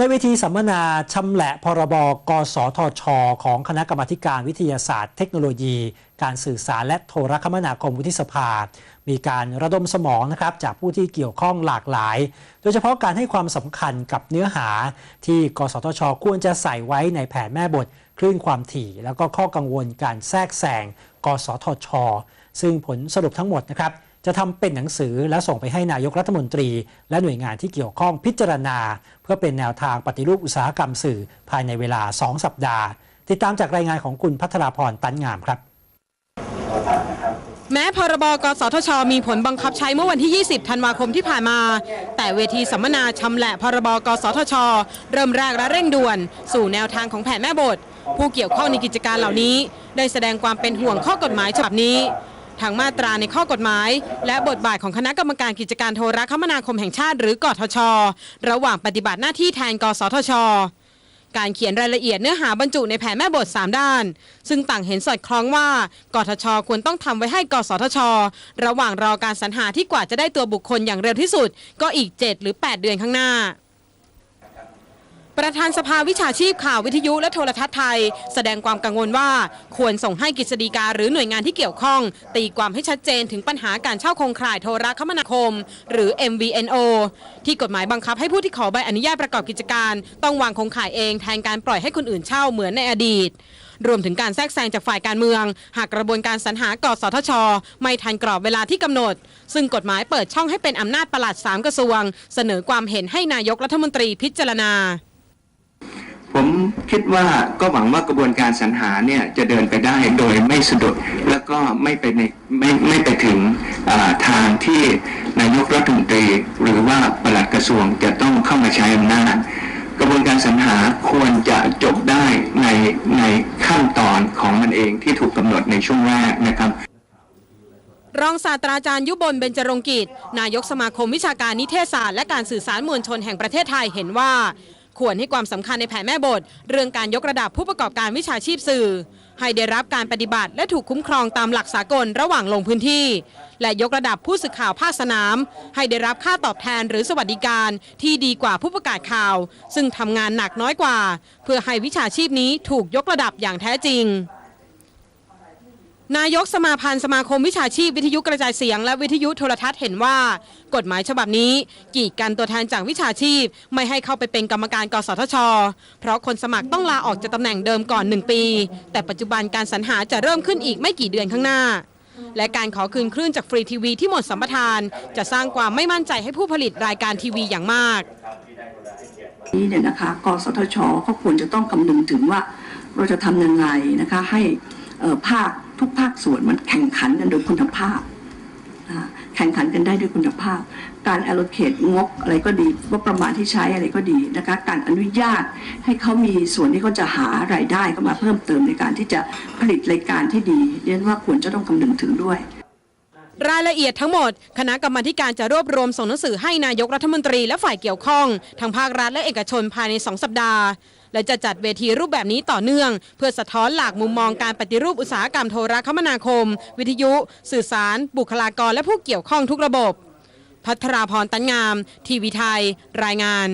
ในเวทีสัมมนาชำแหละพรบกสทช ของคณะกรรมาธิการวิทยาศาสตร์ เทคโนโลยี การสื่อสารและโทรคมนาคมวุฒิสภา มีการระดมสมองนะครับจากผู้ที่เกี่ยวข้องหลากหลาย โดยเฉพาะการให้ความสำคัญกับเนื้อหา ที่กสทช ควรจะใส่ไว้ในแผนแม่บทคลื่นความถี่ แล้วก็ข้อกังวลการแทรกแซงกสทช ซึ่งผลสรุปทั้งหมดนะครับ จะทำเป็นหนังสือและส่งไปให้นายกรัฐมนตรี และหน่วยงานที่เกี่ยวข้องพิจารณา เพื่อเป็นแนวทางปฏิรูปอุตสาหกรรมสื่อภายในเวลา 2 สัปดาห์ ติดตามจากรายงานของคุณพัทราพรตันงามครับแม้พรบกสทช มีผลบังคับใช้เมื่อวันที่ 20 ธันวาคมที่ผ่านมา แต่เวทีสัมมนาชำแหละพรบกสทช เริ่มแรกและเร่งด่วน สู่แนวทางของแผนแม่บท ผู้เกี่ยวข้องในกิจการเหล่านี้ ได้แสดงความเป็นห่วงข้อกฎหมายฉบับนี้ ทางมาตราในข้อกฎหมาย และบทบาทของคณะกรรมการกิจการโทรคมนาคมแห่งชาติ หรือกทช ระหว่างปฏิบัติหน้าที่แทนกสทช การเขียนรายละเอียดเนื้อหาบรรจุในแผนแม่บท 3 ด้าน ซึ่งต่างเห็นสอดคล้องว่ากทช ควรต้องทำไว้ให้กสทช ระหว่างรอการสรรหาที่กว่าจะได้ตัวบุคคลอย่างเร็วที่สุด ก็อีก 7 หรือ 8 เดือนข้างหน้า ประธานสภาวิชาชีพข่าววิทยุและโทรทัศน์ไทย แสดงความกังวลว่า ควรส่งให้กฤษฎีกาหรือหน่วยงานที่เกี่ยวข้อง ตีความให้ชัดเจนถึงปัญหาการเช่าโครงข่ายโทรคมนาคม หรือ MVNO ที่กฎหมายบังคับให้ผู้ที่ขอใบอนุญาตประกอบกิจการ ต้องวางโครงข่ายเองแทนการปล่อยให้คนอื่นเช่าเหมือนในอดีต รวมถึงการแทรกแซงจากฝ่ายการเมือง หากกระบวนการสรรหากสทช ไม่ทันกรอบเวลาที่กำหนด ซึ่งกฎหมายเปิดช่องให้เป็นอำนาจประหลัดสามกระทรวง เสนอความเห็นให้นายกรัฐมนตรีพิจารณา ผมคิดว่าก็หวังว่ากระบวนการสรรหาเนี่ยจะเดินไปได้โดยไม่สะดุด แล้วก็ไม่ไปในไม่ไม่ไปถึงอ่าทางที่นายกรัฐมนตรี หรือว่าปลัดกระทรวงจะต้องเข้ามาใช้อำนาจกระบวนการสรรหาควรจะจบได้ในในขั้นตอนของมันเองที่ถูกกำหนดในช่วงแรกนะครับรองศาสตราจารย์ยุบลเบญจรงกิจ นายกสมาคมวิชาการนิเทศศาสตร์และการสื่อสารมวลชนแห่งประเทศไทยเห็นว่า ควรให้ความสำคัญในแผนแม่บท เรื่องการยกระดับผู้ประกอบการวิชาชีพสื่อ ให้ได้รับการปฏิบัติและถูกคุ้มครองตามหลักสากลระหว่างลงพื้นที่ และยกระดับผู้สื่อข่าวภาคสนาม ให้ได้รับค่าตอบแทนหรือสวัสดิการที่ดีกว่าผู้ประกาศข่าว ซึ่งทำงานหนักน้อยกว่า เพื่อให้วิชาชีพนี้ถูกยกระดับอย่างแท้จริง นายกสมาพันธ์สมาคมวิชาชีพวิทยุกระจายเสียง และวิทยุโทรทัศน์เห็นว่า กฎหมายฉบับนี้ กีดกันตัวแทนจากวิชาชีพ ไม่ให้เข้าไปเป็นกรรมการกสทช เพราะคนสมัครต้องลาออกจากตำแหน่งเดิมก่อน 1 ปี แต่ปัจจุบันการสรรหาจะเริ่มขึ้นอีกไม่กี่เดือนข้างหน้า และการขอคืนคลื่นจากฟรีทีวีที่หมดสัมปทาน จะสร้างความไม่มั่นใจให้ผู้ผลิตรายการทีวีอย่างมากนี้เนี่ยนะคะกสทชก็ควรจะต้องคำนึงถึงว่าเราจะทำยังไงนะคะให้ภาค ทุกภาคส่วนมันแข่งขันกันโดยคุณภาพ แข่งขันกันได้ด้วยคุณภาพ การ allocate งบอะไรก็ดีว่าประมาณที่ใช้อะไรก็ดีนะคะการอนุญาตให้เขามีส่วนที่เขาจะหารายได้เข้ามาเพิ่มเติมในการที่จะผลิตรายการที่ดีเรียนว่าควรจะต้องคำนึงถึงด้วยรายละเอียดทั้งหมด คณะกรรมาธิการจะรวบรวมส่งหนังสือให้นายกรัฐมนตรีและฝ่ายเกี่ยวข้องทั้งภาครัฐและเอกชนภายใน 2 สัปดาห์ และจะจัดเวทีรูปแบบนี้ต่อเนื่อง เพื่อสะท้อนหลากมุมมองการปฏิรูปอุตสาหกรรมโทรคมนาคม วิทยุ สื่อสาร บุคลากรและผู้เกี่ยวข้องทุกระบบ พัทราพรตันงาม ทีวีไทย รายงาน